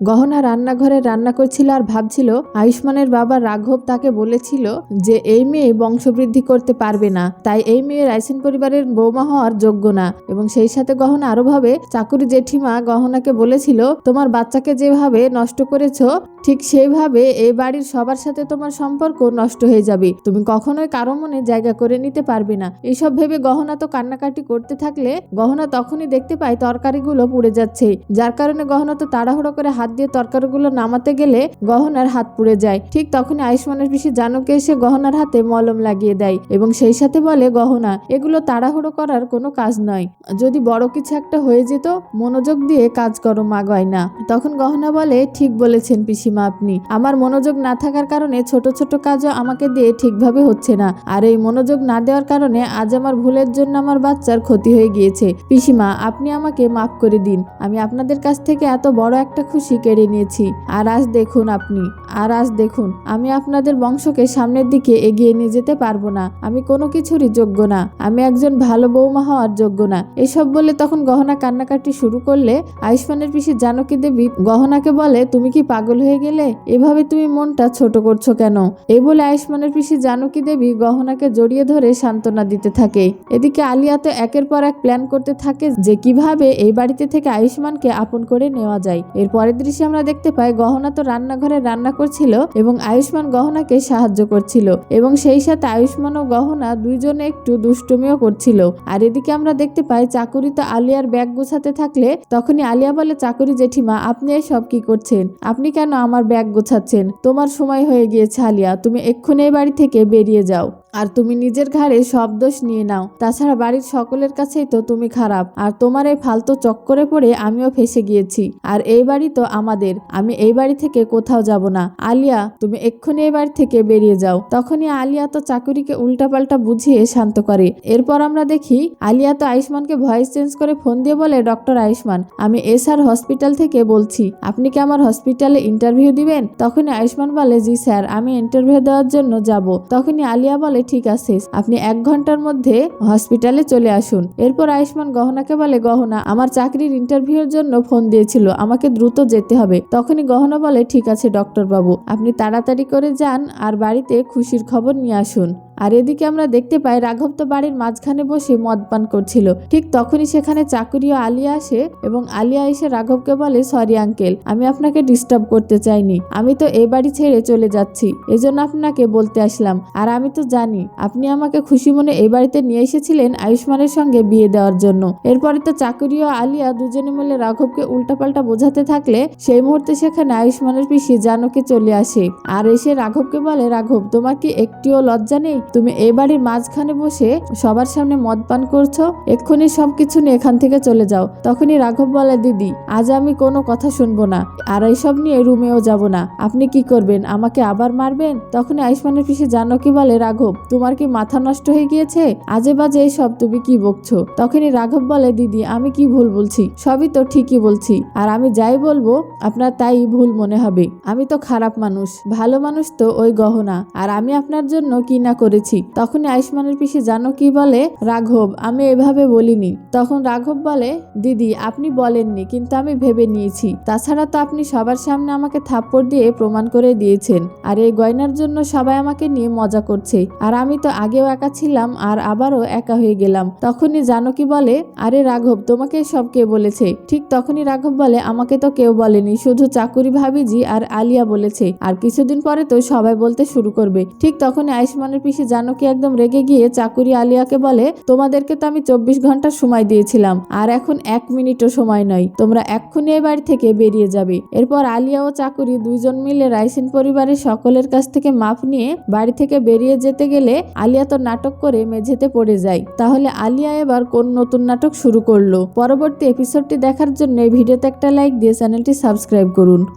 গহনা রান্নাঘরে রান্না করছিল আর ভাবছিল, আয়ুষ্মানের বাবা রাঘব তাকে বলেছিল যে, এই মেয়ে বংশবৃদ্ধি করতে পারবে না। তাই এই মেয়ে রাইসেন পরিবারের বৌমা হওয়ার যোগ্য না। এবং সেই সাথে গহনা আরও ভাবে, চাকুরি জেঠিমা গহনাকে বলেছিল, তোমার বাচ্চাকে যেভাবে নষ্ট করেছ, ঠিক সেইভাবে এই বাড়ির সবার সাথে তোমার সম্পর্ক নষ্ট হয়ে যাবে। তুমি কখনোই কারও মনে জায়গা করে নিতে পারবে না। এইসব ভেবে গহনা তো কান্নাকাটি করতে থাকলে, গহনা তখনই দেখতে পায় তরকারিগুলো পুড়ে যাচ্ছে। যার কারণে গহনা তো তাড়াহুড়ো করে হাত দিয়ে তরকারিগুলো নামাতে গেলে গহনার হাত পুড়ে যায়। ঠিক তখনই আয়ুষ্মানের পিসি জানুকে এসে গহনার হাতে মলম লাগিয়ে দেয় এবং সেই সাথে বলে, গহনা, এগুলো তাড়াহুড়ো করার কোনো কাজ নয়। যদি বড় কিছু একটা হয়ে যেত, মনোযোগ দিয়ে কাজ করো, মা গয়না। তখন গহনা বলে, ঠিক বলেছেন পিসিমা আপনি। আমার মনোযোগ না থাকার কারণে ছোট ছোট কাজও আমাকে দিয়ে ঠিকভাবে হচ্ছে না। আর এই মনোযোগ না দেওয়ার কারণে আজ আমার ভুলের জন্য আমার বাচ্চার ক্ষতি হয়ে গিয়েছে। পিসিমা, আপনি আমাকে মাফ করে দিন। আমি আপনাদের কাছ থেকে এত বড় একটা খুশি কেড়ে নিয়েছি। আর আজ দেখুন আপনি। আর আজ দেখুন, আমি আপনাদের বংশকে সামনের দিকে এগিয়ে নিয়ে যেতে পারব না। আমি কোনো কিছুরই যোগ্য না। আমি একজন ভালো বৌমা হওয়ার যোগ্য না। এসব বলে তখন গহনা কান্নাকাটি শুরু করলে আয়ুষ্মানের পিসি জানকী দেবী গহনাকে বলে, তুমি কি পাগল হয়ে গেলে? এভাবে তুমি মনটা ছোট করছ কেন? এই বলে আয়ুষ্মানের পিসি জানকী দেবী গহনাকে জড়িয়ে ধরে সান্ত্বনা দিতে থাকে। এদিকে আলিয়া তো একের পর এক প্ল্যান করতে থাকে যে কীভাবে এই বাড়িতে থেকে আয়ুষ্মানকে আপন করে নেওয়া যায়। এর পরের দৃশ্যে আমরা দেখতে পাই, গহনা তো রান্নাঘরে রান্না করছিল এবং আয়ুষ্মান গহনাকে সাহায্য করছিল এবং সেই সাথে আয়ুষ্মান ও গহনা দুইজনে একটু দুষ্টুমিও করছিল। আর এদিকে আমরা দেখতে পাই, চাকুরি তো আলিয়ার ব্যাগ গোছাতে থাকলে তখনই আলিয়া বলে, চাকুরি জেঠিমা, আপনি এসব কি করছেন? আপনি কেন আমার ব্যাগ গোছাচ্ছেন? তোমার সময় হয়ে গিয়েছে আলিয়া, তুমি এক্ষুনি বাড়ি থেকে বেরিয়ে যাও। আর তুমি নিজের ঘাড়ে সব দোষ নিয়ে নাও। তাছাড়া বাড়ির সকলের কাছেই তো তুমি খারাপ। আর তোমার এই ফালতু চক্করে পড়ে আমিও ফেসে গিয়েছি। আর এই বাড়ি তো আমাদের। আমি এই বাড়ি থেকে কোথাও যাব না। আলিয়া, তুমি এক্ষুনি এই বাড়ি থেকে বেরিয়ে যাও। তখনই আলিয়া তো চাকুরিকে উল্টাপাল্টা বুঝিয়ে শান্ত করে। এরপর আমরা দেখি, আলিয়া তো আয়ুষ্মানকে ভয়েস চেঞ্জ করে ফোন দিয়ে বলে, ডক্টর আয়ুষ্মান, আমি এস আর হসপিটাল থেকে বলছি। আপনি কি আমার হসপিটালে ইন্টারভিউ দিবেন? তখনই আয়ুষ্মান বলে, জি স্যার, আমি ইন্টারভিউ দেওয়ার জন্য যাব। তখনই আলিয়া বলে ঠিক আছে আপনি এক ঘণ্টার মধ্যে হসপিটালে চলে আসুন। এরপর আয়ুষ্মান গহনাকে বলে, গহনা, আমার চাকরির ইন্টারভিউর জন্য ফোন দিয়েছিল। আমাকে দ্রুত যেতে হবে। তখনই গহনা বলে, ঠিক আছে ডক্টর বাবু। আপনি তাড়াতাড়ি করে যান আর বাড়িতে খুশির খবর নিয়ে আসুন। আর এদিকে আমরা দেখতে পাই রাঘব তো বাড়ির মাঝখানে বসে মদ পান করছিল। ঠিক তখনই সেখানে চাকুরি ও আলিয়া আসে এবং আলিয়া এসে রাঘবকে বলে, সরি, আঙ্কেল, আমি আপনাকে ডিস্টার্ব করতে চাইনি। আমি তো এই বাড়ি ছেড়ে চলে যাচ্ছি। এজন্য আপনাকে বলতে আসলাম। আর আমি তো জানি, আপনি আমাকে খুশি মনে এই বাড়িতে নিয়ে এসেছিলেন আয়ুষ্মানের সঙ্গে বিয়ে দেওয়ার জন্য। এরপরে তো চাকুরি ও আলিয়া দুজনে মিলে রাঘবকে উল্টাপাল্টা বোঝাতে থাকলে সেই মুহূর্তে সেখানে আয়ুষ্মানের পিসি জানকে চলে আসে। আর এসে রাঘবকে বলে, রাঘব, তোমার কি একটিও লজ্জা নেই? তুমি এই বাড়ির মাঝখানে বসে সবার সামনে মদ পান করছ, এক্ষুনি সবকিছু নিয়ে এখান থেকে চলে যাও। তখনই রাঘব বলে, দিদি, আজ আমি কোনো কথা শুনব না, আর এইসব নিয়ে রুমেও যাব না। আপনি কি করবেন? আমাকে আবার মারবেন? তখনই আয়ুষ্মানের পিসে জানকি বলে, রাঘব, তোমার কি মাথা নষ্ট হয়ে গিয়েছে? আজে বাজে এইসব তুমি কি বকছো? তখনই রাঘব বলে, দিদি, আমি কি ভুল বলছি? সবই তো ঠিকই বলছি, আর আমি যাই বলব, আপনার তাই ভুল মনে হবে। আমি তো খারাপ মানুষ, ভালো মানুষ তো ওই গহনা, আর আমি আপনার জন্য কি না করেছি। তখনই আয়ুষ্মানের পিসে জানো কি বলে, রাঘব, আমি এভাবে বলিনি। তখন রাঘব বলে, দিদি, আপনি বলেননি, কিন্তু আমি ভেবে নিয়েছি। তাছাড়া তো আপনি সবার সামনে আমাকে থাপ্পড় দিয়ে প্রমাণ করে দিয়েছেন। আর এই গয়নার জন্য সবাই আমাকে নিয়ে মজা করছে। আর আমি তো আগেও একা ছিলাম, আর আবারও একা হয়ে গেলাম। তখনই জানো কি বলে, আরে রাঘব, তোমাকে সব কে বলেছে? ঠিক তখনই রাঘব বলে, আমাকে তো কেউ বলেনি, শুধু চাকুরি ভাবিজি আর আলিয়া বলেছে। আর কিছুদিন পরে তো সবাই বলতে শুরু করবে। ঠিক তখনই আয়ুষ্মানের পিসে জানকি একদম রেগে গিয়ে চাকুরি আলিয়াকে বলে, তোমাদেরকে তো আমি চব্বিশ ঘণ্টা সময় দিয়েছিলাম, আর এখন এক মিনিটও সময় নয়। তোমরা এক্ষুনি এই বাড়ি থেকে বেরিয়ে যাবে। এরপর আলিয়া ও চাকুরি দুইজন মিলে রাইসিন পরিবারের সকলের কাছ থেকে মাপ নিয়ে বাড়ি থেকে বেরিয়ে যেতে গেলে আলিয়া তো নাটক করে মেঝেতে পড়ে যায়। তাহলে আলিয়া এবার কোন নতুন নাটক শুরু করল? পরবর্তী এপিসোডটি দেখার জন্য ভিডিওতে একটা লাইক দিয়ে চ্যানেলটি সাবস্ক্রাইব করুন।